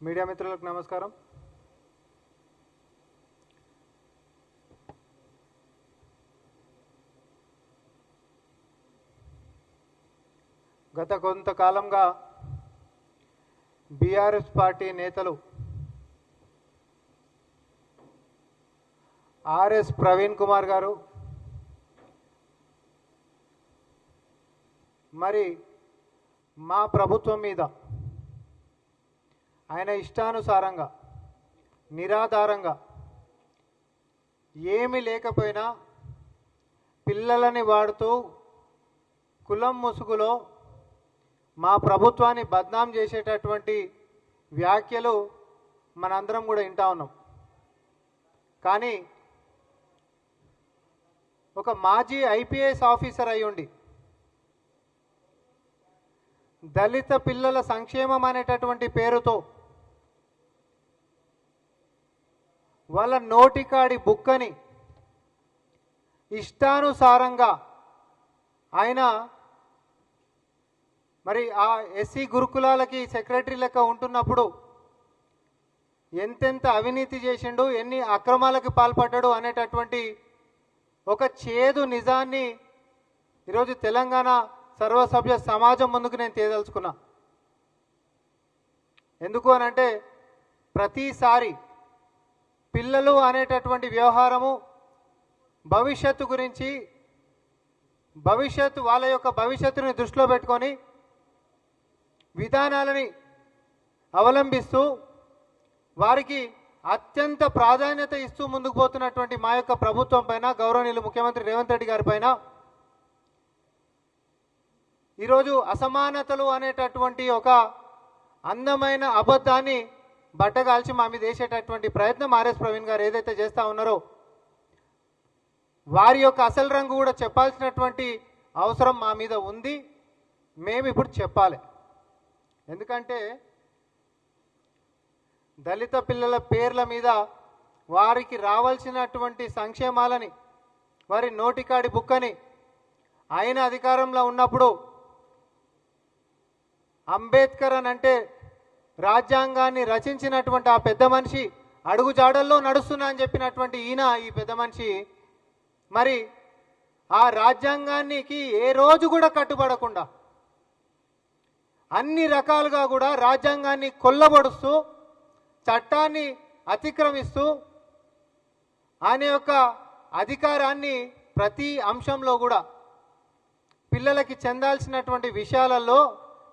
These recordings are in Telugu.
మీడియా మిత్రులకు నమస్కారం. గత కొంతకాలంగా బీఆర్ఎస్ పార్టీ నేతలు ఆర్ఎస్ ప్రవీణ్ కుమార్ గారు మరి మా ప్రభుత్వం మీద ఆయన ఇష్టానుసారంగా నిరాధారంగా ఏమి లేకపోయినా పిల్లలని వాడుతూ కులం ముసుగులో మా ప్రభుత్వాన్ని బద్నాం చేసేటటువంటి వ్యాఖ్యలు మనందరం కూడా వింటా ఉన్నాం. కానీ ఒక మాజీ ఐపీఎస్ ఆఫీసర్ అయ్యుండి దళిత పిల్లల సంక్షేమం అనేటటువంటి పేరుతో వాళ్ళ నోటికాడి బుక్కని ఇష్టానుసారంగా ఆయన మరి ఆ ఎస్సీ గురుకులాలకి సెక్రటరీ లెక్క ఉంటున్నప్పుడు ఎంతెంత అవినీతి చేసిండు ఎన్ని అక్రమాలకు పాల్పడ్డాడు అనేటటువంటి ఒక చేదు నిజాన్ని ఈరోజు తెలంగాణ సర్వసభ్య సమాజం ముందుకు నేను తీయదలుచుకున్నా ఎందుకు అనంటే ప్రతిసారి పిల్లలు అనేటటువంటి వ్యవహారము భవిష్యత్తు గురించి భవిష్యత్తు వాళ్ళ యొక్క భవిష్యత్తుని దృష్టిలో పెట్టుకొని విధానాలని అవలంబిస్తూ వారికి అత్యంత ప్రాధాన్యత ఇస్తూ ముందుకు పోతున్నటువంటి మా యొక్క ప్రభుత్వం పైన గౌరవనీయులు ముఖ్యమంత్రి రేవంత్ రెడ్డి గారి పైన ఈరోజు అసమానతలు అనేటటువంటి ఒక అందమైన అబద్ధాన్ని బట్టగాల్చి మా మీద వేసేటటువంటి ప్రయత్నం ఆర్ఎస్ ప్రవీణ్ గారు ఏదైతే చేస్తూ ఉన్నారో వారి యొక్క అసలు రంగు కూడా చెప్పాల్సినటువంటి అవసరం మా మీద ఉంది. మేము ఇప్పుడు చెప్పాలి. ఎందుకంటే దళిత పిల్లల పేర్ల మీద వారికి రావాల్సినటువంటి సంక్షేమాలని వారి నోటికాడి బుక్కని ఆయన అధికారంలో ఉన్నప్పుడు అంబేద్కర్ అని అంటే రాజ్యాంగాన్ని రచించినటువంటి ఆ పెద్ద మనిషి అడుగుజాడల్లో నడుస్తున్నా అని చెప్పినటువంటి ఈయన ఈ పెద్ద మనిషి. మరి ఆ రాజ్యాంగానికి ఏ రోజు కూడా కట్టుబడకుండా అన్ని రకాలుగా కూడా రాజ్యాంగాన్ని కొల్లబడుస్తూ చట్టాన్ని అతిక్రమిస్తూ ఆయన యొక్క అధికారాన్ని ప్రతి అంశంలో కూడా పిల్లలకి చెందాల్సినటువంటి విషయాలలో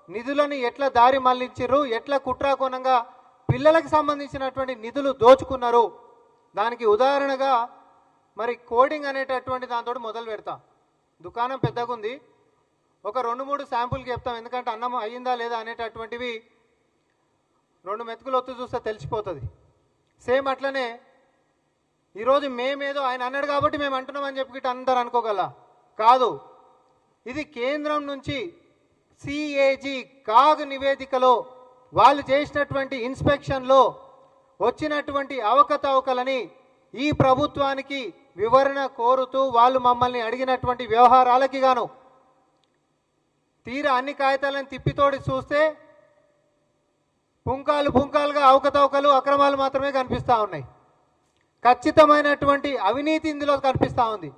నిధులను ఎట్లా దారి మళ్ళించారు ఎట్లా కుట్రాకోణంగా పిల్లలకు సంబంధించినటువంటి నిధులు దోచుకున్నారు? దానికి ఉదాహరణగా మరి కోడింగ్ అనేటటువంటి దాంతో మొదలు పెడతాం. దుకాణం పెద్దగా ఉంది ఒక రెండు మూడు శాంపుల్కి చెప్తాం. ఎందుకంటే అన్నం అయ్యిందా లేదా అనేటటువంటివి రెండు మెతుకులు ఒత్తు చూస్తే తెలిసిపోతుంది. సేమ్ అట్లనే ఈరోజు మేమేదో ఆయన అన్నాడు కాబట్టి మేము అంటున్నామని చెప్పి గిట్ట అందరు అనుకోగల. కాదు. ఇది కేంద్రం నుంచి సిఏజీ కాగ్ నివేదికలో వాళ్ళు చేసినటువంటి ఇన్స్పెక్షన్లో వచ్చినటువంటి అవకతవకలని ఈ ప్రభుత్వానికి వివరణ కోరుతూ వాళ్ళు మమ్మల్ని అడిగినటువంటి వ్యవహారాలకి గాను తీరా అన్ని కాగితాలను తిప్పితోడి చూస్తే పుంకాలు పుంకాలుగా అవకతవకలు అక్రమాలు మాత్రమే కనిపిస్తూ ఉన్నాయి. ఖచ్చితమైనటువంటి అవినీతి ఇందులో కనిపిస్తూ ఉంది.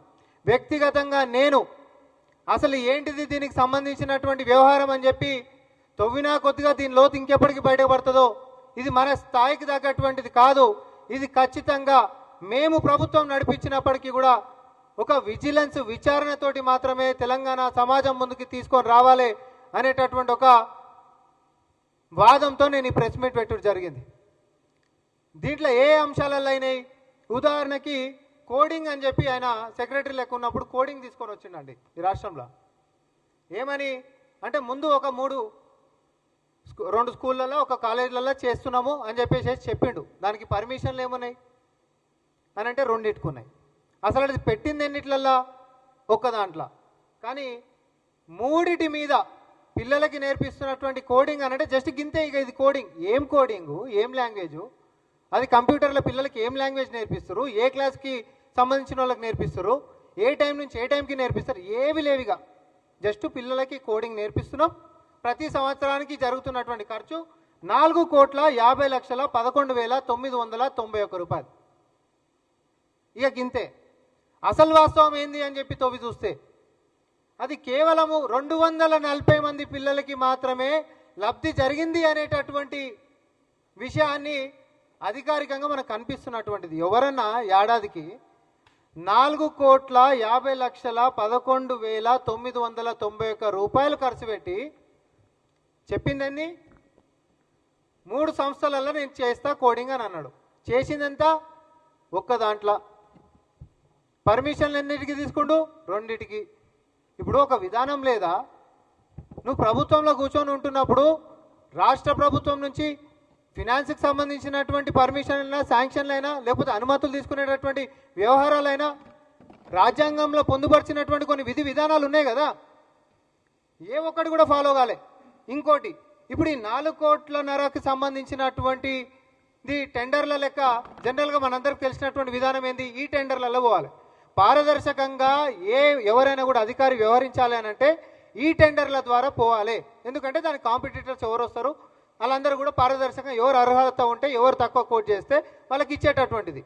వ్యక్తిగతంగా నేను అసలు ఏంటిది దీనికి సంబంధించినటువంటి వ్యవహారం అని చెప్పి తవ్వినా కొద్దిగా దీని లోతు ఇంకెప్పటికి బయటపడుతుందో ఇది మన స్థాయికి తగ్గటువంటిది కాదు. ఇది ఖచ్చితంగా మేము ప్రభుత్వం నడిపించినప్పటికీ కూడా ఒక విజిలెన్స్ విచారణతోటి మాత్రమే తెలంగాణ సమాజం ముందుకు తీసుకొని రావాలి అనేటటువంటి ఒక వాదంతో నేను ఈ ప్రెస్ మీట్ పెట్టడం జరిగింది. దీంట్లో ఏ అంశాలలో అయినాయి? ఉదాహరణకి కోడింగ్ అని చెప్పి ఆయన సెక్రటరీ లెక్క ఉన్నప్పుడు కోడింగ్ తీసుకొని వచ్చిండండి ఈ రాష్ట్రంలో. ఏమని? అంటే ముందు ఒక మూడు రెండు స్కూళ్ళల్లో ఒక కాలేజీలలో చేస్తున్నాము అని చెప్పేసి చెప్పిండు. దానికి పర్మిషన్లు ఏమున్నాయి? అని అంటే రెండిట్టుకున్నాయి అసలు అది పెట్టింది ఎన్నిట్లల్లా? ఒక్క దాంట్లో. కానీ మూడిటి మీద పిల్లలకి నేర్పిస్తున్నటువంటి కోడింగ్ అని అంటే జస్ట్ గింతే ఇక ఇది కోడింగ్. ఏం కోడింగు? ఏం లాంగ్వేజు? అది కంప్యూటర్లో పిల్లలకి ఏం లాంగ్వేజ్ నేర్పిస్తారు ఏ క్లాస్కి సంబంధించిన వాళ్ళకి నేర్పిస్తారు. ఏ టైం నుంచి ఏ టైంకి నేర్పిస్తారు? ఏవి లేవిగా. జస్ట్ పిల్లలకి కోడింగ్ నేర్పిస్తున్నాం. ప్రతి సంవత్సరానికి జరుగుతున్నటువంటి ఖర్చు నాలుగు కోట్ల యాభై లక్షల పదకొండు వేల తొమ్మిది వందల తొంభై ఒక్క రూపాయలు. ఇక గింతే. అసలు వాస్తవం ఏంది అని చెప్పి తొవి చూస్తే అది కేవలము రెండు వందల నలభై మంది పిల్లలకి మాత్రమే లబ్ధి జరిగింది అనేటటువంటి విషయాన్ని అధికారికంగా మనకు కనిపిస్తున్నటువంటిది. ఎవరన్నా ఏడాదికి నాలుగు కోట్ల యాభై లక్షల పదకొండు వేల తొమ్మిది వందల తొంభై ఒక్క రూపాయలు ఖర్చు పెట్టి చెప్పిందండి మూడు సంస్థలలో నేను చేస్తా కోడింగ్ అని అన్నాడు. చేసిందెంత? ఒక్క దాంట్లో. పర్మిషన్లు ఎన్నిటికి తీసుకుండు? రెండిటికి. ఇప్పుడు ఒక విధానం లేదా? నువ్వు ప్రభుత్వంలో కూర్చొని ఉంటున్నప్పుడు రాష్ట్ర ప్రభుత్వం నుంచి ఫినాన్స్కి సంబంధించినటువంటి పర్మిషన్లైనా శాంక్షన్లైనా లేకపోతే అనుమతులు తీసుకునేటటువంటి వ్యవహారాలైనా రాజ్యాంగంలో పొందుపరిచినటువంటి కొన్ని విధి విధానాలు ఉన్నాయి కదా. ఏ ఒక్కటి కూడా ఫాలో కాలే. ఇంకోటి ఇప్పుడు ఈ నాలుగు కోట్లన్నరకు సంబంధించినటువంటి ది టెండర్ల లెక్క జనరల్గా మనందరికి తెలిసినటువంటి విధానం ఏంది? ఈ టెండర్లలో పోవాలి. పారదర్శకంగా ఏ ఎవరైనా కూడా అధికారి వ్యవహరించాలి అని అంటే ఈ టెండర్ల ద్వారా పోవాలి. ఎందుకంటే దానికి కాంపిటీటర్స్ ఎవరు వస్తారు? వాళ్ళందరూ కూడా పారదర్శకంగా ఎవరు అర్హత ఉంటే ఎవరు తక్కువ కోట్ చేస్తే వాళ్ళకి ఇచ్చేటటువంటిది.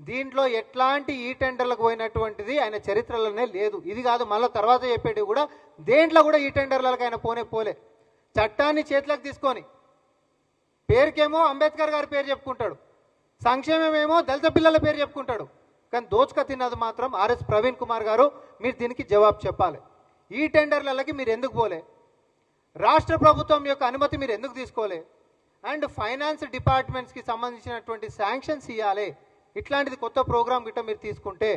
దీంట్లో ఎట్లాంటి ఈ టెండర్లకు పోయినటువంటిది ఆయన చరిత్రలోనే లేదు. ఇది కాదు మళ్ళీ తర్వాత చెప్పేటివి కూడా దేంట్లో కూడా ఈ టెండర్లకు ఆయన పోనే పోలే. చట్టాన్ని చేతిలోకి తీసుకొని పేరుకేమో అంబేద్కర్ గారి పేరు చెప్పుకుంటాడు సంక్షేమమేమో దళిత పిల్లల పేరు చెప్పుకుంటాడు కానీ దోచుక తిన్నది మాత్రం ఆర్ఎస్ ప్రవీణ్ కుమార్ గారు మీరు దీనికి జవాబు చెప్పాలి. ఈ టెండర్లకి మీరు ఎందుకు పోలే? రాష్ట్ర ప్రభుత్వం యొక్క అనుమతి మీరు ఎందుకు తీసుకోలే? అండ్ ఫైనాన్స్ డిపార్ట్మెంట్స్కి సంబంధించినటువంటి శాంక్షన్స్ ఇవ్వాలి ఇట్లాంటిది కొత్త ప్రోగ్రామ్ గిట్ట మీరు తీసుకుంటే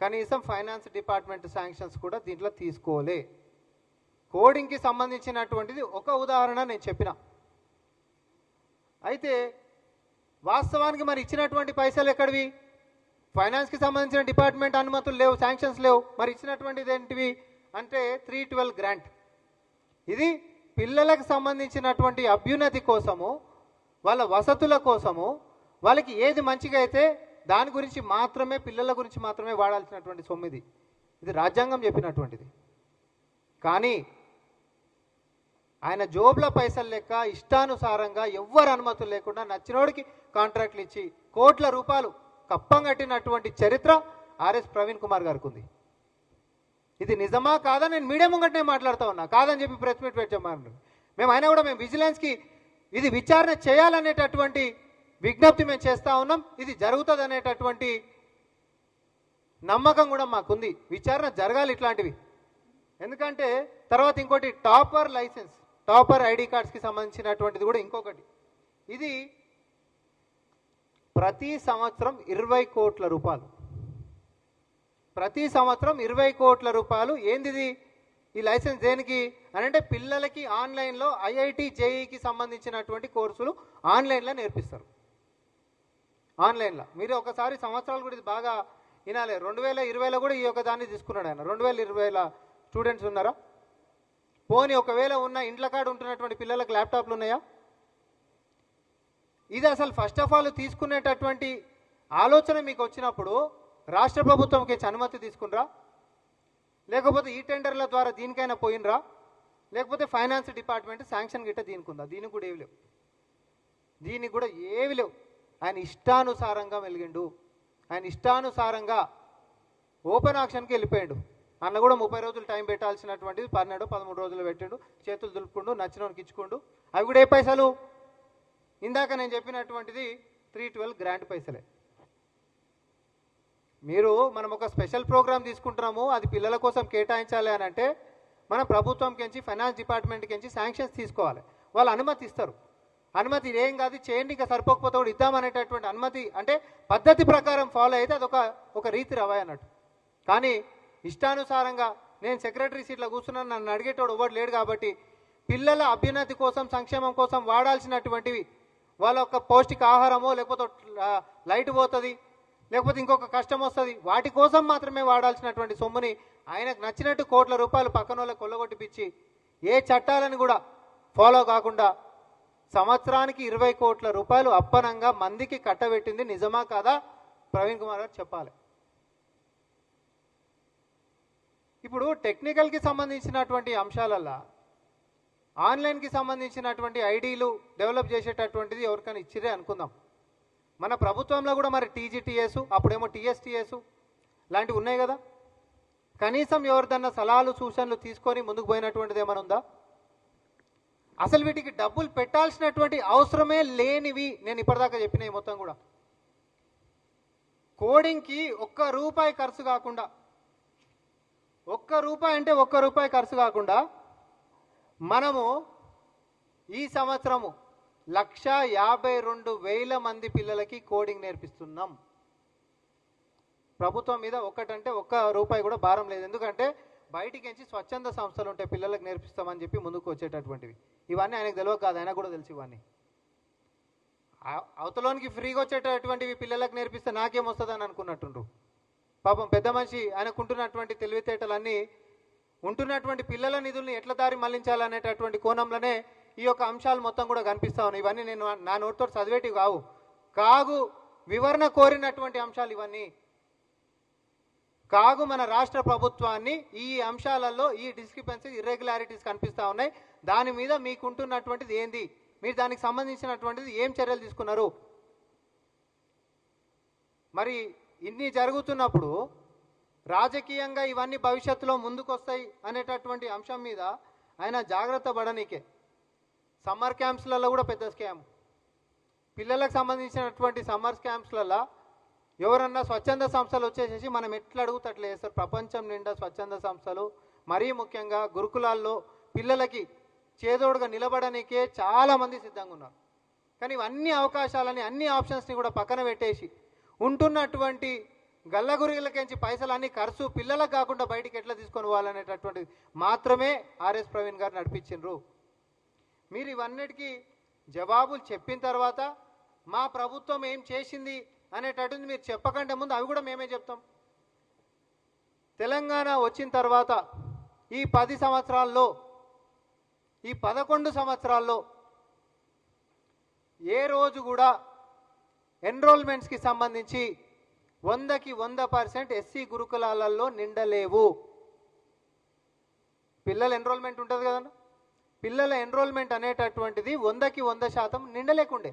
కనీసం ఫైనాన్స్ డిపార్ట్మెంట్ శాంక్షన్స్ కూడా దీంట్లో తీసుకోలే. కోడింగ్కి సంబంధించినటువంటిది ఒక ఉదాహరణ నేను చెప్పిన. అయితే వాస్తవానికి మరి ఇచ్చినటువంటి పైసలు ఎక్కడివి? ఫైనాన్స్కి సంబంధించిన డిపార్ట్మెంట్ అనుమతులు లేవు శాంక్షన్స్ లేవు. మరి ఇచ్చినటువంటిది ఏంటివి? అంటే త్రీ ట్వెల్వ్ గ్రాంట్ ఇది పిల్లలకు సంబంధించినటువంటి అభ్యున్నతి కోసము వాళ్ళ వసతుల కోసము వాళ్ళకి ఏది మంచిగా అయితే దాని గురించి మాత్రమే పిల్లల గురించి మాత్రమే వాడాల్సినటువంటి సొమ్మిది. ఇది ఇది రాజ్యాంగం చెప్పినటువంటిది. కానీ ఆయన జోబుల పైసలు లెక్క ఇష్టానుసారంగా ఎవ్వరు అనుమతులు లేకుండా నచ్చినోడికి కాంట్రాక్ట్లు ఇచ్చి కోట్ల రూపాయలు కప్పం కట్టినటువంటి చరిత్ర ఆర్ఎస్ ప్రవీణ్ కుమార్ గారికి ఉంది ఇది నిజమా కాదా? నేను మీడియా ముంగటనే మాట్లాడుతా ఉన్నా. కాదని చెప్పి ప్రెస్ మీట్ పెట్టమన్నారు మేము అయినా కూడా మేము విజిలెన్స్కి ఇది విచారణ చేయాలనేటటువంటి విజ్ఞప్తి మేము చేస్తా ఉన్నాం. ఇది జరుగుతుంది అనేటటువంటి నమ్మకం కూడా మాకుంది. విచారణ జరగాలి ఇట్లాంటివి. ఎందుకంటే తర్వాత ఇంకోటి టాపర్ లైసెన్స్ టాపర్ ఐడి కార్డ్స్కి సంబంధించినటువంటిది కూడా ఇంకొకటి. ఇది ప్రతి సంవత్సరం ఇరవై కోట్ల రూపాయలు. ప్రతి సంవత్సరం ఇరవై కోట్ల రూపాయలు. ఏందిది? ఈ లైసెన్స్ దేనికి? అని అంటే పిల్లలకి ఆన్లైన్లో ఐఐటి జేఈకి సంబంధించినటువంటి కోర్సులు ఆన్లైన్లో నేర్పిస్తారు. ఆన్లైన్లో. మీరు ఒకసారి సంవత్సరాలు కూడా ఇది బాగా వినాలి. రెండు వేల ఇరవైలో కూడా ఈ యొక్క దాన్ని తీసుకున్నాడు ఆయన. రెండు వేల ఇరవైలో స్టూడెంట్స్ ఉన్నారా? పోనీ ఒకవేళ ఉన్న ఇండ్ల కాడ ఉంటున్నటువంటి పిల్లలకు ల్యాప్టాప్లు ఉన్నాయా? ఇది అసలు ఫస్ట్ ఆఫ్ ఆల్ తీసుకునేటటువంటి ఆలోచన మీకు వచ్చినప్పుడు రాష్ట్ర ప్రభుత్వంకి అనుమతి తీసుకునరా? లేకపోతే ఈ టెండర్ల ద్వారా దీనికైనా పోయినరా? లేకపోతే ఫైనాన్స్ డిపార్ట్మెంట్ శాంక్షన్ గిట్ట దీనికి దీనికి కూడా ఏవి లేవు. దీనికి కూడా ఏవి లేవు. ఆయన ఇష్టానుసారంగా వెలిగిండు. ఆయన ఇష్టానుసారంగా ఓపెన్ ఆక్షన్కి వెళ్ళిపోయాడు. అన్న కూడా ముప్పై రోజులు టైం పెట్టాల్సినటువంటిది పన్నెండు పదమూడు రోజులు పెట్టిండు. చేతులు దులుపుకుండు నచ్చినోనికి ఇచ్చుకుండు. అవి కూడా ఏ పైసలు? ఇందాక నేను చెప్పినటువంటిది త్రీ ట్వెల్వ్ గ్రాంట్ పైసలే. మీరు మనం ఒక స్పెషల్ ప్రోగ్రామ్ తీసుకుంటున్నాము అది పిల్లల కోసం కేటాయించాలి అని అంటే మన ప్రభుత్వంకించి ఫైనాన్స్ డిపార్ట్మెంట్కించి శాంక్షన్స్ తీసుకోవాలి. వాళ్ళు అనుమతి ఇస్తారు. అనుమతి ఏం కాదు చేయండి ఇంకా సరిపోకపోతే కూడా ఇద్దామనేటటువంటి అనుమతి అంటే పద్ధతి ప్రకారం ఫాలో అయితే అదొక ఒక రీతి రవాయి అన్నట్టు. కానీ ఇష్టానుసారంగా నేను సెక్రటరీ సీట్లో కూర్చున్నాను నన్ను అడిగేటోడు ఎవడు లేడు కాబట్టి పిల్లల అభ్యున్నతి కోసం సంక్షేమం కోసం వాడాల్సినటువంటివి వాళ్ళ యొక్క పౌష్టిక ఆహారమో లేకపోతే లైట్ పోతుంది లేకపోతే ఇంకొక కష్టం వస్తుంది. వాటి కోసం మాత్రమే వాడాల్సినటువంటి సొమ్ముని ఆయనకు నచ్చినట్టు కోట్ల రూపాయలు పక్కన కొల్లగొట్టిపిచ్చి ఏ చట్టాలను కూడా ఫాలో కాకుండా సంవత్సరానికి ఇరవై కోట్ల రూపాయలు అప్పనంగా మందికి కట్టబెట్టింది నిజమా కాదా? ప్రవీణ్ కుమార్ గారు చెప్పాలి. ఇప్పుడు టెక్నికల్కి సంబంధించినటువంటి అంశాలల్లో ఆన్లైన్కి సంబంధించినటువంటి ఐడీలు డెవలప్ చేసేటటువంటిది ఎవరికైనా ఇచ్చిరే అనుకుందాం. మన ప్రభుత్వంలో కూడా మరి టీజీటీఎస్ అప్పుడేమో టీఎస్టీఎస్ లాంటివి ఉన్నాయి కదా. కనీసం ఎవరిదన్నా సలహాలు సూచనలు తీసుకొని ముందుకు పోయినటువంటిది ఏమైనా ఉందా? అసలు వీటికి డబ్బులు పెట్టాల్సినటువంటి అవసరమే లేనివి నేను ఇప్పటిదాకా చెప్పినవి మొత్తం కూడా. కోడింగ్కి ఒక్క రూపాయి ఖర్చు కాకుండా ఒక్క రూపాయి అంటే ఒక్క రూపాయి ఖర్చు కాకుండా మనము ఈ సంవత్సరము లక్ష యాభై రెండు వేల మంది పిల్లలకి కోడింగ్ నేర్పిస్తున్నాం. ప్రభుత్వం మీద ఒక్కటంటే ఒక్క రూపాయి కూడా భారం లేదు. ఎందుకంటే బయటికి నుంచి స్వచ్ఛంద సంస్థలు ఉంటాయి పిల్లలకు నేర్పిస్తామని చెప్పి ముందుకు వచ్చేటటువంటివి. ఇవన్నీ ఆయనకు తెలియదు కాదు ఆయన కూడా తెలుసు ఇవన్నీ. అవతలోనికి ఫ్రీగా వచ్చేటటువంటివి పిల్లలకు నేర్పిస్తే నాకేం వస్తుందని అనుకున్నట్టుండ్రు. పాపం పెద్ద మనిషి ఆయనకుంటున్నటువంటి తెలివితేటలన్నీ ఉంటున్నటువంటి పిల్లల నిధుల్ని ఎట్ల దారి మళ్ళించాలనేటటువంటి కోణంలోనే ఈ యొక్క అంశాలు మొత్తం కూడా కనిపిస్తా ఉన్నాయి. ఇవన్నీ నేను నా నోటితో చదివేటివి కావు. కాగు వివరణ కోరినటువంటి అంశాలు ఇవన్నీ. కాగు మన రాష్ట్ర ప్రభుత్వాన్ని ఈ అంశాలలో ఈ డిస్క్రిపెన్సీ ఇర్రెగ్యులారిటీస్ కనిపిస్తా ఉన్నాయి. దాని మీద మీకుంటున్నటువంటిది ఏంది? మీరు దానికి సంబంధించినటువంటిది ఏం చర్యలు తీసుకున్నారు? మరి ఇన్ని జరుగుతున్నప్పుడు రాజకీయంగా ఇవన్నీ భవిష్యత్తులో ముందుకొస్తాయి అనేటటువంటి అంశం మీద ఆయన జాగ్రత్త పడనీకే. సమ్మర్ క్యాంప్స్లలో కూడా పెద్ద స్కామ్. పిల్లలకు సంబంధించినటువంటి సమ్మర్ క్యాంప్స్లలో ఎవరన్నా స్వచ్ఛంద సంస్థలు వచ్చేసేసి మనం ఎట్లా అడుగుతా అట్లా చేస్తారు ప్రపంచం నిండా స్వచ్ఛంద సంస్థలు మరీ ముఖ్యంగా గురుకులాల్లో పిల్లలకి చేదోడుగా నిలబడడానికే చాలామంది సిద్ధంగా ఉన్నారు. కానీ ఇవన్నీ అవకాశాలని అన్ని ఆప్షన్స్ని కూడా పక్కన పెట్టేసి ఉంటున్నటువంటి గల్లగురిలకించి పైసలు అన్ని ఖర్చు పిల్లలకు కాకుండా బయటికి ఎట్లా తీసుకొని పోవాలనేటటువంటిది మాత్రమే ఆర్ఎస్ ప్రవీణ్ గారు నడిపించిండ్రు. మీరు ఇవన్నిటికీ జవాబులు చెప్పిన తర్వాత మా ప్రభుత్వం ఏం చేసింది అనేటటువంటి మీరు చెప్పకంటే ముందు అవి కూడా మేమే చెప్తాం. తెలంగాణ వచ్చిన తర్వాత ఈ పది సంవత్సరాల్లో ఈ పదకొండు సంవత్సరాల్లో ఏ రోజు కూడా ఎన్రోల్మెంట్స్కి సంబంధించి వందకి వంద పర్సెంట్ ఎస్సీ గురుకులాలలో నిండలేవు. పిల్లల ఎన్రోల్మెంట్ ఉంటుంది కదన్నా? పిల్లల ఎన్రోల్మెంట్ అనేటటువంటిది వందకి వంద శాతం నిండలేకుండే.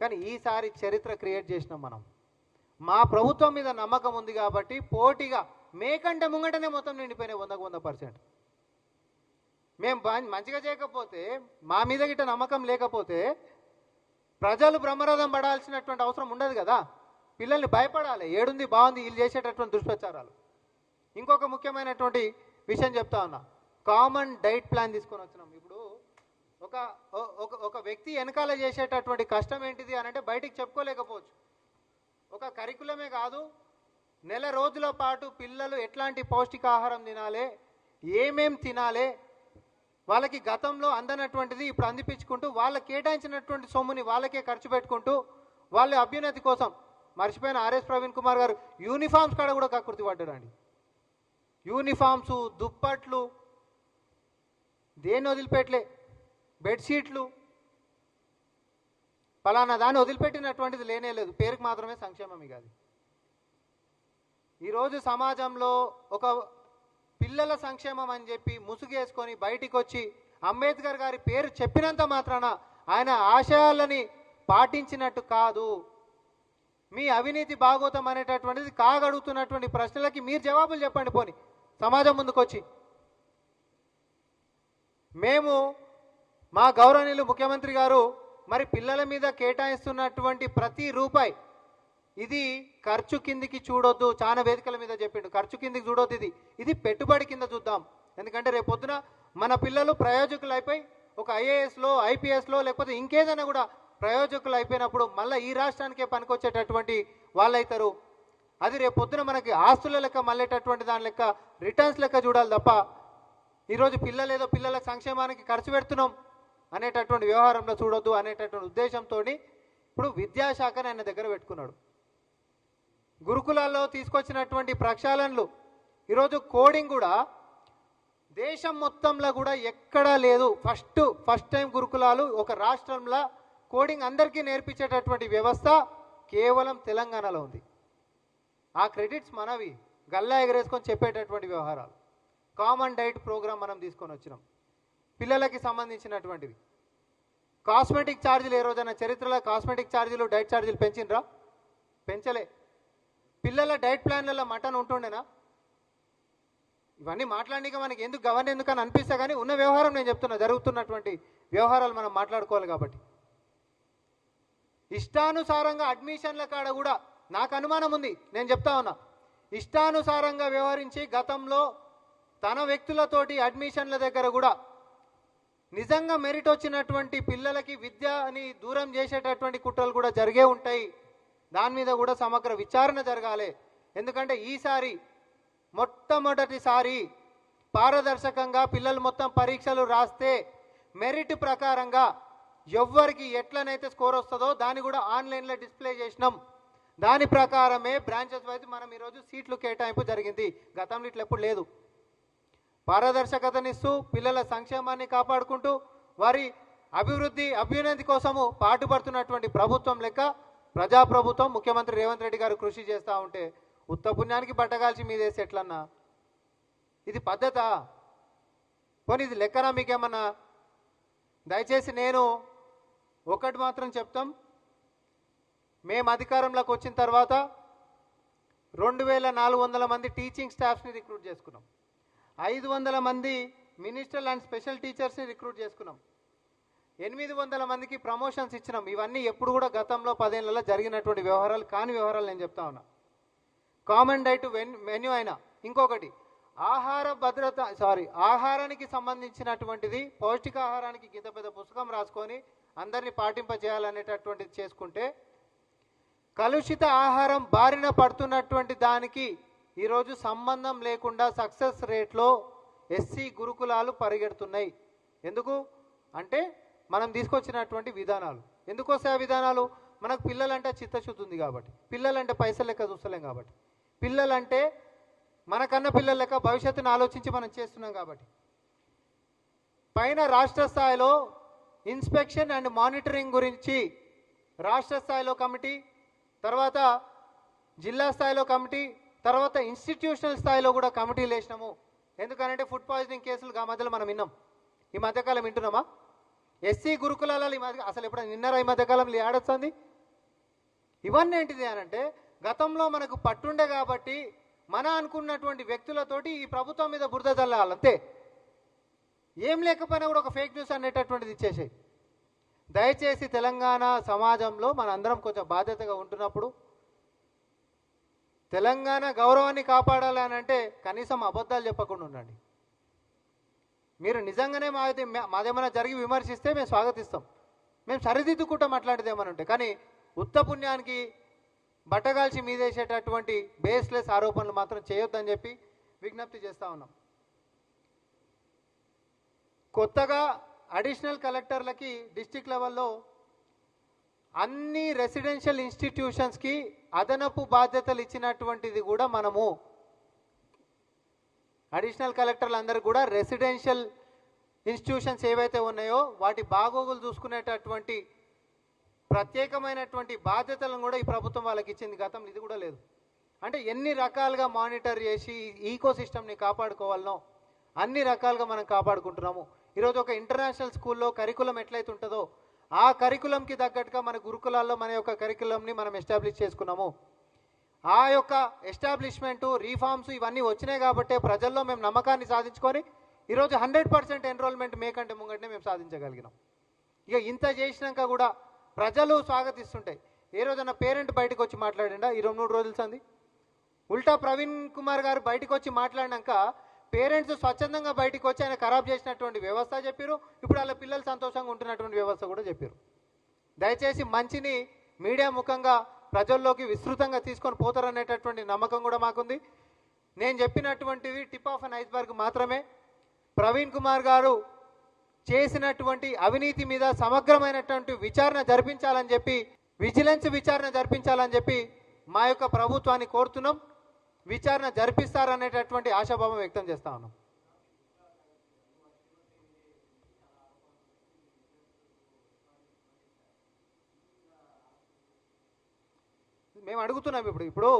కానీ ఈసారి చరిత్ర క్రియేట్ చేసినాం మనం. మా ప్రభుత్వం మీద నమ్మకం ఉంది కాబట్టి పోటీగా మేకంటే ముంగటనే మొత్తం నిండిపోయినాయి వందకు వంద పర్సెంట్. మేము మంచిగా చేయకపోతే మా మీద గిట్ట నమ్మకం లేకపోతే ప్రజలు బ్రహ్మరథం పడాల్సినటువంటి అవసరం ఉండదు కదా. పిల్లల్ని భయపడాలి. ఏడుంది బాగుంది వీళ్ళు చేసేటటువంటి దుష్ప్రచారాలు. ఇంకొక ముఖ్యమైనటువంటి విషయం చెప్తా ఉన్నా. కామన్ డైట్ ప్లాన్ తీసుకొని వచ్చినాం. ఇప్పుడు ఒక ఒక ఒక వ్యక్తి వెనకాల చేసేటటువంటి కష్టం ఏంటిది అని అంటే బయటికి చెప్పుకోలేకపోవచ్చు. ఒక కరికులమే కాదు నెల రోజుల పాటు పిల్లలు ఎట్లాంటి పౌష్టికాహారం తినాలి ఏమేం తినాలి వాళ్ళకి గతంలో అందనటువంటిది ఇప్పుడు అందిపించుకుంటూ వాళ్ళకి కేటాయించినటువంటి సొమ్ముని వాళ్ళకే ఖర్చు పెట్టుకుంటూ వాళ్ళ అభ్యున్నతి కోసం మర్చిపోయిన ఆర్ఎస్ ప్రవీణ్ కుమార్ గారు యూనిఫామ్స్ కాడ కూడా కకృతి పడ్డారండి. యూనిఫామ్స్ దుప్పట్లు దేన్ని వదిలిపెట్టలే? బెడ్షీట్లు. పలానా దాన్ని వదిలిపెట్టినటువంటిది లేనే లేదు. పేరుకు మాత్రమే సంక్షేమం ఇక అది. ఈరోజు సమాజంలో ఒక పిల్లల సంక్షేమం అని చెప్పి ముసుగేసుకొని బయటికి వచ్చి అంబేద్కర్ గారి పేరు చెప్పినంత మాత్రాన ఆయన ఆశయాలని పాటించినట్టు కాదు. మీ అవినీతి భాగోతం అనేటటువంటిది కాగడుగుతున్నటువంటి ప్రశ్నలకి మీరు జవాబులు చెప్పండి పోని. సమాజం ముందుకొచ్చి. మేము మా గౌరవనీయులు ముఖ్యమంత్రి గారు మరి పిల్లల మీద కేటాయిస్తున్నటువంటి ప్రతి రూపాయి ఇది ఖర్చు కిందికి చూడొద్దు చాలా వేదికల మీద చెప్పిండు. ఖర్చు కిందికి చూడొద్దు ఇది. ఇది పెట్టుబడి కింద చూద్దాం. ఎందుకంటే రేపు పొద్దున మన పిల్లలు ప్రయోజకులు అయిపోయి ఒక ఐఏఎస్లో ఐపీఎస్లో లేకపోతే ఇంకేదైనా కూడా ప్రయోజకులు అయిపోయినప్పుడు మళ్ళీ ఈ రాష్ట్రానికే పనికొచ్చేటటువంటి వాళ్ళైతారు. అది రేపొద్దున మనకి ఆస్తుల లెక్క మళ్ళేటటువంటి దాని లెక్క రిటర్న్స్ లెక్క చూడాలి తప్ప ఈరోజు పిల్లలు ఏదో పిల్లల సంక్షేమానికి ఖర్చు పెడుతున్నాం అనేటటువంటి వ్యవహారంలో చూడొద్దు అనేటటువంటి ఉద్దేశంతో ఇప్పుడు విద్యాశాఖని ఆయన దగ్గర పెట్టుకున్నాడు. గురుకులాల్లో తీసుకొచ్చినటువంటి ప్రక్షాళనలు. ఈరోజు కోడింగ్ కూడా దేశం మొత్తంలో కూడా ఎక్కడా లేదు. ఫస్ట్ ఫస్ట్ టైం గురుకులాలు ఒక రాష్ట్రంలో కోడింగ్ అందరికీ నేర్పించేటటువంటి వ్యవస్థ కేవలం తెలంగాణలో ఉంది. ఆ క్రెడిట్స్ మనవి. గల్లా ఎగరేసుకొని చెప్పేటటువంటి వ్యవహారాలు. కామన్ డైట్ ప్రోగ్రామ్ మనం తీసుకొని వచ్చినాం. పిల్లలకి సంబంధించినటువంటివి కాస్మెటిక్ ఛార్జీలు ఏ రోజైనా చరిత్రలో కాస్మెటిక్ ఛార్జీలు డైట్ ఛార్జీలు పెంచినరా? పెంచలే. పిల్లల డైట్ ప్లాన్లలో మటన్ ఉంటుండేనా? ఇవన్నీ మాట్లాడిక మనకి ఎందుకు గవర్న ఎందుకు అని అనిపిస్తా కానీ ఉన్న వ్యవహారం నేను చెప్తున్నా. జరుగుతున్నటువంటి వ్యవహారాలు మనం మాట్లాడుకోవాలి కాబట్టి. ఇష్టానుసారంగా అడ్మిషన్ల కాడ కూడా నాకు అనుమానం ఉంది. నేను చెప్తా ఉన్నా. ఇష్టానుసారంగా వ్యవహరించి గతంలో తన వ్యక్తులతోటి అడ్మిషన్ల దగ్గర కూడా నిజంగా మెరిట్ వచ్చినటువంటి పిల్లలకి విద్యని దూరం చేసేటటువంటి కుట్రలు కూడా జరిగే ఉంటాయి. దాని మీద కూడా సమగ్ర విచారణ జరగాలి. ఎందుకంటే ఈసారి మొట్టమొదటిసారి పారదర్శకంగా పిల్లలు మొత్తం పరీక్షలు రాస్తే మెరిట్ ప్రకారంగా ఎవ్వరికి ఎట్లనైతే స్కోర్ వస్తుందో దాన్ని కూడా ఆన్లైన్లో డిస్ప్లే చేసినాం. దాని ప్రకారమే బ్రాంచెస్ వైజ్ మనం ఈరోజు సీట్లు కేటాయింపు జరిగింది. గతంలో ఇట్లా ఎప్పుడు లేదు. పారదర్శకతనిస్తూ పిల్లల సంక్షేమాన్ని కాపాడుకుంటూ వారి అభివృద్ధి అభ్యున్నతి కోసము పాటుపడుతున్నటువంటి ప్రభుత్వం లెక్క ప్రజాప్రభుత్వం ముఖ్యమంత్రి రేవంత్ రెడ్డి గారు కృషి చేస్తూ ఉంటే ఉత్త పుణ్యానికి బట్టగాల్చి మీదేసి ఎట్లన్నా ఇది పద్ధత? పోనీ ఇది లెక్కనా మీకేమన్నా? దయచేసి నేను ఒకటి మాత్రం చెప్తాం. మేము అధికారంలోకి వచ్చిన తర్వాత రెండు వేల నాలుగు వందల మంది టీచింగ్ స్టాఫ్స్ని రిక్రూట్ చేసుకున్నాం. ఐదు వందల మంది మినిస్టర్లు అండ్ స్పెషల్ టీచర్స్ని రిక్రూట్ చేసుకున్నాం. ఎనిమిది వందల మందికి ప్రమోషన్స్ ఇచ్చినాం. ఇవన్నీ ఎప్పుడు కూడా గతంలో పదేళ్ళలో జరిగినటువంటి వ్యవహారాలు కాని వ్యవహారాలు నేను చెప్తా ఉన్నా. కామన్ డైట్ మెన్యూ అయినా. ఇంకొకటి ఆహార భద్రత సారీ ఆహారానికి సంబంధించినటువంటిది పౌష్టికాహారానికి గింత పెద్ద పుస్తకం రాసుకొని అందరినీ పాటింపజేయాలనేటటువంటిది చేసుకుంటే కలుషిత ఆహారం బారిన పడుతున్నటువంటి దానికి ఈరోజు సంబంధం లేకుండా సక్సెస్ రేట్లో ఎస్సీ గురుకులాలు పరిగెడుతున్నాయి. ఎందుకు? అంటే మనం తీసుకొచ్చినటువంటి విధానాలు. ఎందుకు వస్తాయి ఆ విధానాలు? మనకు పిల్లలంటే చిత్తశుద్ధి ఉంది కాబట్టి. పిల్లలంటే పైసలు లెక్క చూస్తలేం కాబట్టి. పిల్లలంటే మనకన్న పిల్లల లెక్క భవిష్యత్తును ఆలోచించి మనం చేస్తున్నాం కాబట్టి. పైన రాష్ట్ర స్థాయిలో ఇన్స్పెక్షన్ అండ్ మానిటరింగ్ గురించి రాష్ట్ర స్థాయిలో కమిటీ తర్వాత జిల్లా స్థాయిలో కమిటీ తర్వాత ఇన్స్టిట్యూషనల్ స్థాయిలో కూడా కమిటీలు వేసినాము. ఎందుకనంటే ఫుడ్ పాయిజనింగ్ కేసులు ఆ మధ్యలో మనం విన్నాం. ఈ మధ్యకాలం వింటున్నామా? ఎస్సీ గురుకులాలలో ఈ మధ్య అసలు ఎప్పుడైనా విన్నారా ఈ మధ్యకాలంలో ఏడొస్తుంది ఇవన్నీ ఏంటిది అని అంటే గతంలో మనకు పట్టుండే కాబట్టి మన అనుకున్నటువంటి వ్యక్తులతోటి ఈ ప్రభుత్వం మీద బురద చల్లాలి అంతే. ఏం లేకపోయినా కూడా ఒక ఫేక్ న్యూస్ అనేటటువంటిది ఇచ్చేసాయి. దయచేసి తెలంగాణ సమాజంలో మనందరం కొంచెం బాధ్యతగా ఉంటున్నప్పుడు తెలంగాణ గౌరవాన్ని కాపాడాలి అని అంటే కనీసం అబద్ధాలు చెప్పకుండా ఉండండి. మీరు నిజంగానే మాది మాదేమైనా జరిగి విమర్శిస్తే మేము స్వాగతిస్తాం. మేము సరిదిద్దుకుంటాం అట్లాంటిది ఏమైనా ఉంటే. కానీ ఉత్త పుణ్యానికి బట్టగాల్చి మీదేసేటటువంటి బేస్లెస్ ఆరోపణలు మాత్రం చేయొద్దని చెప్పి విజ్ఞప్తి చేస్తా ఉన్నాం. కొత్తగా అడిషనల్ కలెక్టర్లకి డిస్టిక్ లెవెల్లో అన్ని రెసిడెన్షియల్ ఇన్స్టిట్యూషన్స్కి అదనపు బాధ్యతలు ఇచ్చినటువంటిది కూడా మనము. అడిషనల్ కలెక్టర్లు అందరూ కూడా రెసిడెన్షియల్ ఇన్స్టిట్యూషన్స్ ఏవైతే ఉన్నాయో వాటి బాగోగులు చూసుకునేటటువంటి ప్రత్యేకమైనటువంటి బాధ్యతలను కూడా ఈ ప్రభుత్వం వాళ్ళకి ఇచ్చింది. గతంలో ఇది కూడా లేదు. అంటే ఎన్ని రకాలుగా మానిటర్ చేసి ఈకో సిస్టమ్ని కాపాడుకోవాలనో అన్ని రకాలుగా మనం కాపాడుకుంటున్నాము. ఈరోజు ఒక ఇంటర్నేషనల్ స్కూల్లో కరికులం ఎట్లయితే ఉంటుందో ఆ కరికులంకి తగ్గట్టుగా మన గురుకులాల్లో మన యొక్క కరికులంని మనం ఎస్టాబ్లిష్ చేసుకున్నాము. ఆ యొక్క ఎస్టాబ్లిష్మెంటు రీఫార్మ్స్ ఇవన్నీ వచ్చినాయి కాబట్టే ప్రజల్లో మేము నమ్మకాన్ని సాధించుకొని ఈరోజు హండ్రెడ్ పర్సెంట్ ఎన్రోల్మెంట్ మేకంటే ముంగంటే మేము సాధించగలిగినాం. ఇక ఇంత చేసినాక కూడా ప్రజలు స్వాగతిస్తుంటాయి. ఏ రోజన్నా పేరెంట్ బయటకు వచ్చి మాట్లాడిండా? ఈ రెండు మూడు రోజులు సంది. ఉల్టా ప్రవీణ్ కుమార్ గారు బయటకు వచ్చి మాట్లాడినాక పేరెంట్స్ స్వచ్ఛందంగా బయటకు వచ్చి ఆయన ఖరాబ్ చేసినటువంటి వ్యవస్థ చెప్పారు. ఇప్పుడు వాళ్ళ పిల్లలు సంతోషంగా ఉంటున్నటువంటి వ్యవస్థ కూడా చెప్పారు. దయచేసి మంచిని మీడియా ముఖంగా ప్రజల్లోకి విస్తృతంగా తీసుకొని పోతారనేటటువంటి నమ్మకం కూడా మాకుంది. నేను చెప్పినటువంటివి టిప్ ఆఫ్ అన్ ఐస్బర్గ్ మాత్రమే. ప్రవీణ్ కుమార్ గారు చేసినటువంటి అవినీతి మీద సమగ్రమైనటువంటి విచారణ జరిపించాలని చెప్పి విజిలెన్స్ విచారణ జరిపించాలని చెప్పి మా యొక్క ప్రభుత్వాన్ని కోరుతున్నాం. విచారణ జరిపిస్తారనేటటువంటి ఆశాభావం వ్యక్తం చేస్తా ఉన్నాం. మేము అడుగుతున్నాం ఇప్పుడు. ఇప్పుడు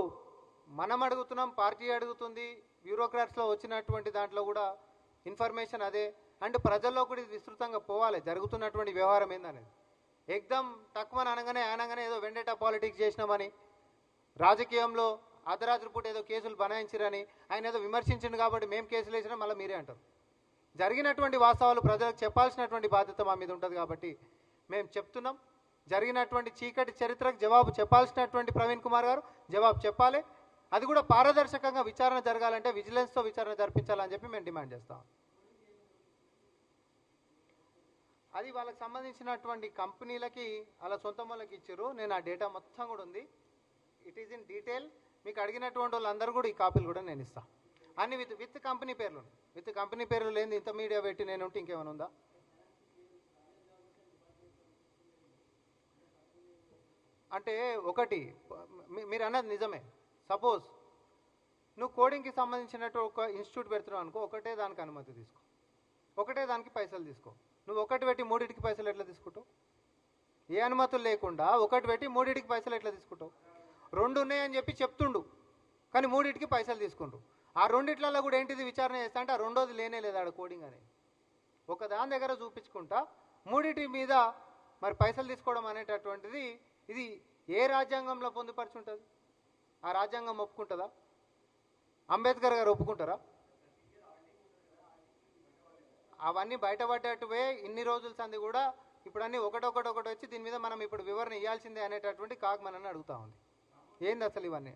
మనం అడుగుతున్నాం పార్టీ అడుగుతుంది బ్యూరోక్రాట్స్లో వచ్చినటువంటి దాంట్లో కూడా ఇన్ఫర్మేషన్ అదే. అండ్ ప్రజల్లో కూడా ఇది విస్తృతంగా పోవాలి. జరుగుతున్నటువంటి వ్యవహారం ఏందనేది. ఎగ్దమ్ తక్కువ అనగానే అనగానే ఏదో వెండేటా పాలిటిక్స్ చేసినామని రాజకీయంలో అర్ధరాత్రి పూట ఏదో కేసులు బనాయించారని ఆయన ఏదో విమర్శించండి కాబట్టి మేము కేసులు వేసినా మళ్ళీ మీరే అంటారు. జరిగినటువంటి వాస్తవాలు ప్రజలకు చెప్పాల్సినటువంటి బాధ్యత మా మీద ఉంటుంది కాబట్టి మేము చెప్తున్నాం. జరిగినటువంటి చీకటి చరిత్రకు జవాబు చెప్పాల్సినటువంటి ప్రవీణ్ కుమార్ గారు జవాబు చెప్పాలి. అది కూడా పారదర్శకంగా విచారణ జరగాలంటే విజిలెన్స్తో విచారణ జరిపించాలని చెప్పి మేము డిమాండ్ చేస్తాం. అది వాళ్ళకి సంబంధించినటువంటి కంపెనీలకి అలా సొంత వాళ్ళకి ఇచ్చారు నేను ఆ డేటా మొత్తం కూడా ఉంది. ఇట్ ఈస్ ఇన్ డీటెయిల్ మీకు అడిగినటువంటి వాళ్ళందరూ కూడా ఈ కాపీలు కూడా నేను ఇస్తాను అన్ని విత్ విత్ కంపెనీ పేర్లు. విత్ కంపెనీ పేర్లు లేని ఇంత మీడియా పెట్టి నేను ఉంటే ఇంకేమైనా ఉందా? అంటే ఒకటి మీ- మీరు అన్నది నిజమే. సపోజ్ నువ్వు కోడింగ్కి సంబంధించినట్టు ఒక ఇన్స్టిట్యూట్ పెడుతున్నావు అనుకో ఒకటే దానికి అనుమతి తీసుకో. ఒకటే దానికి పైసలు తీసుకో. నువ్వు ఒకటి పెట్టి మూడింటికి పైసలు ఎట్లా తీసుకుంటావు? ఏ అనుమతులు లేకుండా ఒకటి పెట్టి మూడింటికి పైసలు ఎట్లా తీసుకుంటావు? రెండు ఉన్నాయని చెప్పి చెప్తుండు. కానీ మూడింటికి పైసలు తీసుకుండ్రు. ఆ రెండిట్లలో కూడా ఏంటిది విచారణ చేస్తా అంటే ఆ రెండోది లేనే లేదు ఆడ కోడింగ్ అనేది. ఒక దాని దగ్గర చూపించుకుంటా మూడింటి మీద మరి పైసలు తీసుకోవడం అనేటటువంటిది ఇది ఏ రాజ్యాంగంలో పొందుపరిచి ఉంటుంది ఆ రాజ్యాంగం ఒప్పుకుంటుందా? అంబేద్కర్ గారు ఒప్పుకుంటారా? అవన్నీ బయటపడ్డట్టువే ఇన్ని రోజుల సంది కూడా ఇప్పుడు అన్ని ఒకటొకటి ఒకటి వచ్చి దీని మీద మనం ఇప్పుడు వివరణ ఇవ్వాల్సిందే అనేటటువంటి కాకు మనల్ని అడుగుతా ఉంది. ఏంది అసలు ఇవన్నీ?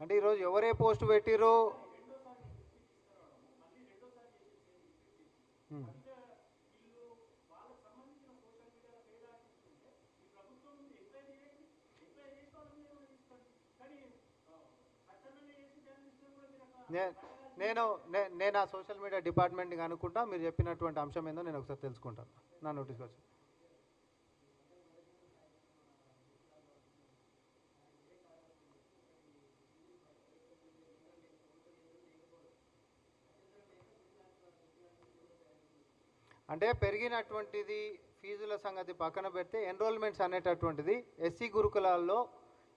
అంటే ఈరోజు ఎవరే పోస్ట్ పెట్టిరో ఉమ్. నే- నేను నే- నేను ఆ సోషల్ మీడియా డిపార్ట్మెంట్కి అనుకుంటా మీరు చెప్పినటువంటి అంశం ఏందో నేను ఒకసారి తెలుసుకుంటాను నా నోటీస్కి వచ్చి. అంటే పెరిగినటువంటిది ఫీజుల సంగతి పక్కన పెడితే ఎన్రోల్మెంట్స్ అనేటటువంటిది ఎస్సీ గురుకులాల్లో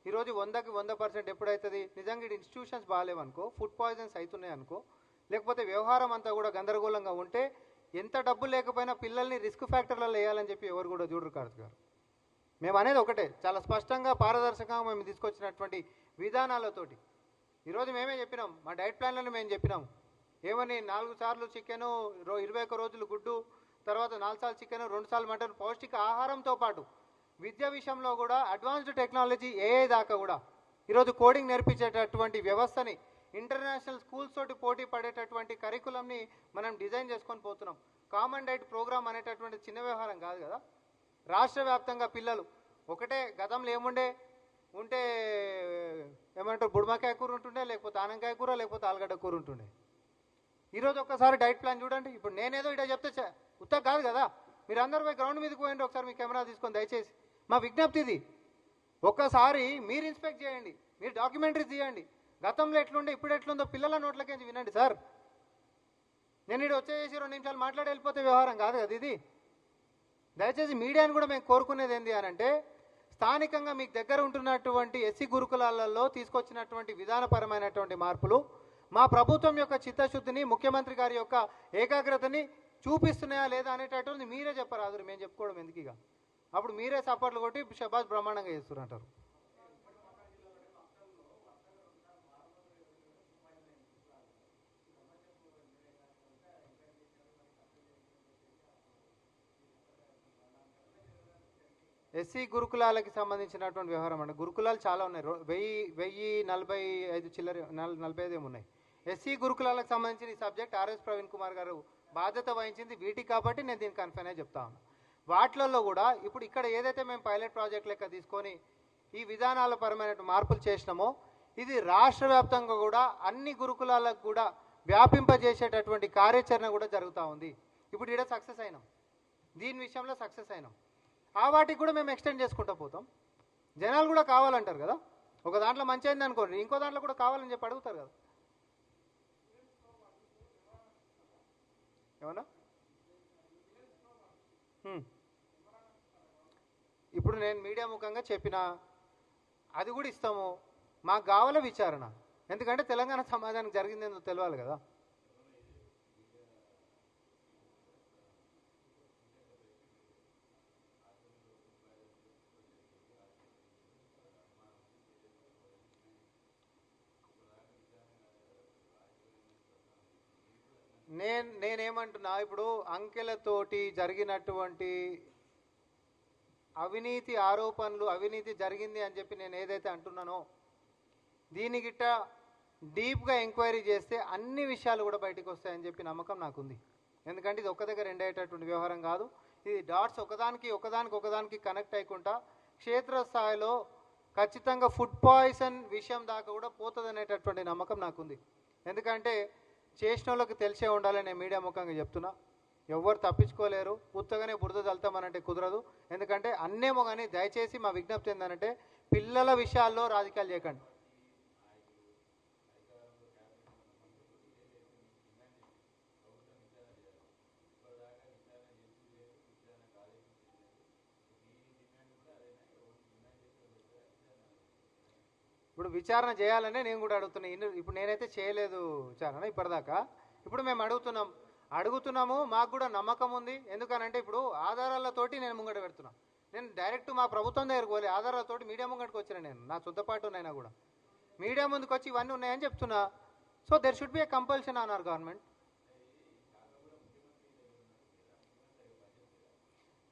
ఈరోజు వందకి వంద పర్సెంట్ ఎప్పుడైతుంది? నిజంగా ఇది ఇన్స్టిట్యూషన్స్ బాగాలేవనుకో ఫుడ్ పాయిజన్స్ అవుతున్నాయి అనుకో లేకపోతే వ్యవహారం అంతా కూడా గందరగోళంగా ఉంటే ఎంత డబ్బు లేకపోయినా పిల్లల్ని రిస్క్ ఫ్యాక్టర్లలో వేయాలని చెప్పి ఎవరు కూడా చూడరు కార్త్ గారు. మేము అనేది ఒకటే. చాలా స్పష్టంగా పారదర్శకంగా మేము తీసుకొచ్చినటువంటి విధానాలతోటి. ఈరోజు మేమే చెప్పినాం మా డైట్ ప్లాన్లను మేము చెప్పినాం. ఏమని నాలుగు సార్లు చికెను రో ఇరవై ఒక్క రోజులు గుడ్డు తర్వాత నాలుగు సార్లు చికెన్ రెండు సార్లు మటన్ పౌష్టిక ఆహారంతో పాటు విద్య విషయంలో కూడా అడ్వాన్స్డ్ టెక్నాలజీ ఏఐ దాకా కూడా. ఈరోజు కోడింగ్ నేర్పించేటటువంటి వ్యవస్థని ఇంటర్నేషనల్ స్కూల్స్ తోటి పోటీ పడేటటువంటి కరికులంని మనం డిజైన్ చేసుకొని పోతున్నాం. కామన్ డైట్ ప్రోగ్రామ్ అనేటటువంటి చిన్న వ్యవహారం కాదు కదా. రాష్ట్ర వ్యాప్తంగా పిల్లలు ఒకటే గతంలో ఏముండే? ఉంటే ఏమంటారు? బుడమకాయ కూర ఉంటుండే లేకపోతే ఆనంకాయ కూర లేకపోతే ఆలుగడ్డ కూర ఉంటుండే. ఈరోజు ఒక్కసారి డైట్ ప్లాన్ చూడండి. ఇప్పుడు నేనేదో ఇక్కడ చెప్తే ఉత్త కాదు కదా. మీరు అందరు పోయి గ్రౌండ్ మీదకి పోయండి ఒకసారి మీ కెమెరా తీసుకొని దయచేసి. మా విజ్ఞప్తి ఇది. ఒక్కసారి మీరు ఇన్స్పెక్ట్ చేయండి. మీరు డాక్యుమెంటరీ తీయండి. గతంలో ఎట్లుండే ఇప్పుడు ఎట్లుందో పిల్లల నోట్లకేంచి వినండి సార్. నేను ఇటు వచ్చేసి రెండు నిమిషాలు మాట్లాడి వెళ్ళిపోతే వ్యవహారం కాదు కదా ఇది. దయచేసి మీడియాని కూడా మేము కోరుకునేది ఏంటి అని అంటే స్థానికంగా మీకు దగ్గర ఉంటున్నటువంటి ఎస్సీ గురుకులాలలో తీసుకొచ్చినటువంటి విధానపరమైనటువంటి మార్పులు మా ప్రభుత్వం యొక్క చిత్తశుద్ధిని ముఖ్యమంత్రి గారి యొక్క ఏకాగ్రతని చూపిస్తున్నాయా లేదా అనేటటువంటి మీరే చెప్పరాదు మేము చెప్పుకోవడం ఎందుకు ఇక? అప్పుడు మీరే సపోర్ట్లు కొట్టి షబాజ్ బ్రహ్మాండంగా చేస్తున్నారు ఎస్సీ గురుకులాలకి సంబంధించినటువంటి వ్యవహారం అండి. గురుకులాలు చాలా ఉన్నాయి. రో- వెయ్యి వెయ్యి నలభై ఐదు చిల్లర నలభై ఐదు ఉన్నాయి. ఎస్సీ గురుకులాలకు సంబంధించిన ఈ సబ్జెక్ట్ ఆర్ఎస్ ప్రవీణ్ కుమార్ గారు బాధ్యత వహించింది వీటికి కాబట్టి నేను దీనికి కన్ఫైన్ అయి చెప్తా ఉన్నాను వాటిలలో కూడా ఇప్పుడు ఇక్కడ ఏదైతే మేము పైలట్ ప్రాజెక్ట్ లెక్క తీసుకొని ఈ విధానాల పరమైన మార్పులు చేసినామో ఇది రాష్ట్ర వ్యాప్తంగా కూడా అన్ని గురుకులాలకు కూడా వ్యాపింపజేసేటటువంటి కార్యాచరణ కూడా జరుగుతూ ఉంది. ఇప్పుడు ఇక్కడ సక్సెస్ అయినాం. దీని విషయంలో సక్సెస్ అయినాం. ఆ వాటికి కూడా మేము ఎక్స్టెండ్ చేసుకుంటూ పోతాం. జనాలు కూడా కావాలంటారు కదా? ఒక దాంట్లో మంచి అయింది అనుకోండి ఇంకో దాంట్లో కూడా కావాలని చెప్పి అడుగుతారు కదా? ఏమన్నా? ఇప్పుడు నేను మీడియా ముఖంగా చెప్పిన అది కూడా ఇస్తాము. మాకు కావాల విచారణ. ఎందుకంటే తెలంగాణ సమాజానికి జరిగింది తెలియాలి కదా? నేను నేనేమంటున్నా ఇప్పుడు అంకెలతోటి జరిగినటువంటి అవినీతి ఆరోపణలు అవినీతి జరిగింది అని చెప్పి నేను ఏదైతే అంటున్నానో దీని గిట్ట డీప్గా ఎంక్వైరీ చేస్తే అన్ని విషయాలు కూడా బయటకు వస్తాయని చెప్పి నమ్మకం నాకుంది. ఎందుకంటే ఇది ఒక్క దగ్గర ఎండ్ అయ్యేటటువంటి వ్యవహారం కాదు. ఇది డాట్స్ ఒకదానికి ఒకదానికి ఒకదానికి కనెక్ట్ అయ్యకుండా క్షేత్రస్థాయిలో ఖచ్చితంగా ఫుడ్ పాయిజన్ విషయం దాకా కూడా పోతుంది నమ్మకం నాకుంది. ఎందుకంటే చేసిన వాళ్ళకి తెలిసే ఉండాలని నేను మీడియా ముఖంగా చెప్తున్నా. ఎవ్వరు తప్పించుకోలేరు. ఉత్తగానే బురద చల్తామనంటే కుదరదు. ఎందుకంటే అన్నేమో కానీ దయచేసి మా విజ్ఞప్తి ఏంటంటే పిల్లల విషయాల్లో రాజకీయాలు చేయకండి. ఇప్పుడు విచారణ చేయాలనే నేను కూడా అడుగుతున్నా. ఇప్పుడు నేనైతే చేయలేదు విచారణ ఇప్పటిదాకా. ఇప్పుడు మేము అడుగుతున్నాం అడుగుతున్నాము మాకు కూడా నమ్మకం ఉంది. ఎందుకనంటే ఇప్పుడు ఆధారాలతోటి నేను ముంగట పెడుతున్నా. నేను డైరెక్ట్ మా ప్రభుత్వం దగ్గరకు పోలే ఆధారాలతోటి మీడియా ముంగటికి వచ్చిన నేను నా సొంత పాటు ఉన్నాయినా కూడా. మీడియా ముందుకు వచ్చి ఇవన్నీ ఉన్నాయని చెప్తున్నా. So there should be a compulsion on our government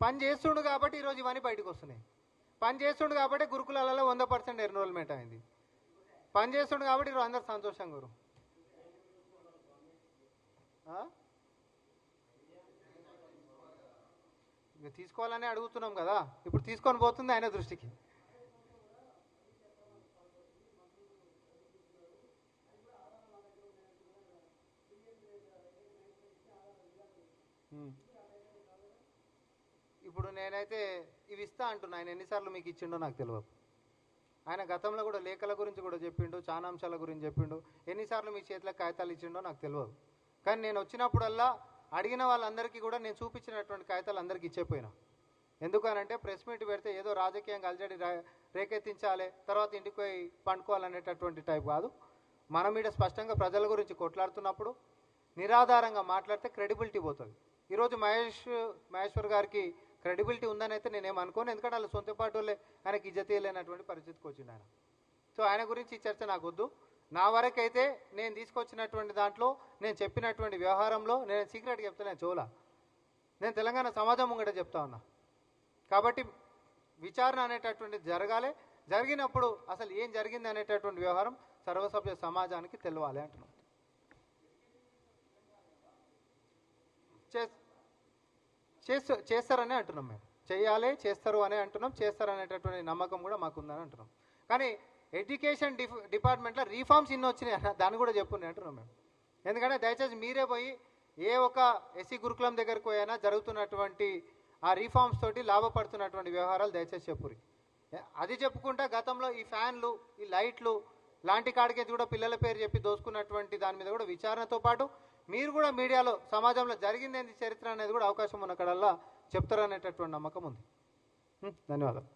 పని చేస్తుండు కాబట్టి ఈరోజు ఇవన్నీ బయటకు వస్తున్నాయి. పని చేస్తుండు కాబట్టి గురుకులాలలో వంద పర్సెంట్ ఎన్రోల్మెంట్ అయింది. పని చేస్తుండు కాబట్టి ఈరోజు అందరు సంతోషంగా గురు ఇక తీసుకోవాలని అడుగుతున్నాం కదా. ఇప్పుడు తీసుకొని పోతుంది ఆయన దృష్టికి. ఇప్పుడు నేనైతే ఇవి ఇస్తా అంటున్నా. ఆయన ఎన్నిసార్లు మీకు ఇచ్చిండో నాకు తెలియదు ఆయన గతంలో కూడా లేఖల గురించి కూడా చెప్పిండు చాలా అంశాల గురించి చెప్పిండు. ఎన్నిసార్లు మీ చేతిలో కాగితాలు ఇచ్చిండో నాకు తెలియదు కానీ నేను వచ్చినప్పుడల్లా అడిగిన వాళ్ళందరికీ కూడా నేను చూపించినటువంటి కాగితాలు అందరికీ ఇచ్చేపోయినా. ఎందుకనంటే ప్రెస్ మీట్ పెడితే ఏదో రాజకీయంగా అలజడి రేకెత్తించాలి తర్వాత ఇంటికి పోయి పండుకోవాలనేటటువంటి టైప్ కాదు. మన మీద స్పష్టంగా ప్రజల గురించి కొట్లాడుతున్నప్పుడు నిరాధారంగా మాట్లాడితే క్రెడిబిలిటీ పోతుంది. ఈరోజు మహేష్ మహేశ్వర్ గారికి క్రెడిబిలిటీ ఉందని అయితే నేనేం అనుకోను. ఎందుకంటే వాళ్ళ సొంత పాటు వాళ్ళే ఆయనకి ఇజ్జతీయలేనటువంటి పరిస్థితికి వచ్చింది ఆయన. సో ఆయన గురించి ఈ చర్చ నాకు వద్దు. నా వరకైతే నేను తీసుకొచ్చినటువంటి దాంట్లో నేను చెప్పినటువంటి వ్యవహారంలో నేను సీక్రెట్గా చెప్తాను చోలా నేను తెలంగాణ సమాజం ముంగట చెప్తా ఉన్నా. కాబట్టి విచారణ అనేటటువంటిది జరగాలి. జరిగినప్పుడు అసలు ఏం జరిగింది అనేటటువంటి వ్యవహారం సర్వసభ్య సమాజానికి తెలవాలి అంటున్నాం. చేస్- చేస్తూ చేస్తారని అంటున్నాం మేము. చేయాలి చేస్తారు అని అంటున్నాం. చేస్తారు అనేటటువంటి నమ్మకం కూడా మాకు ఉందని అంటున్నాం. కానీ ఎడ్యుకేషన్ డిఫ్ డిపార్ట్మెంట్లో రీఫార్మ్స్ ఇన్ని వచ్చినాయి అన్న దాన్ని కూడా చెప్పున్నాయి అంటున్నాం మేము. ఎందుకంటే దయచేసి మీరే పోయి ఏ ఒక ఎస్సీ గురుకులం దగ్గరకు పోయినా జరుగుతున్నటువంటి ఆ రీఫార్మ్స్ తోటి లాభపడుతున్నటువంటి వ్యవహారాలు దయచేసి చెప్పురి అది చెప్పుకుంటా గతంలో ఈ ఫ్యాన్లు ఈ లైట్లు లాంటి కాడికి కూడా పిల్లల పేరు చెప్పి దోసుకున్నటువంటి దాని మీద కూడా విచారణతో పాటు మీరు కూడా మీడియాలో సమాజంలో జరిగిందేంది చరిత్ర అనేది కూడా అవకాశం ఉన్న కడల్లా చెప్తారనేటటువంటి నమ్మకం ఉంది. ధన్యవాదాలు.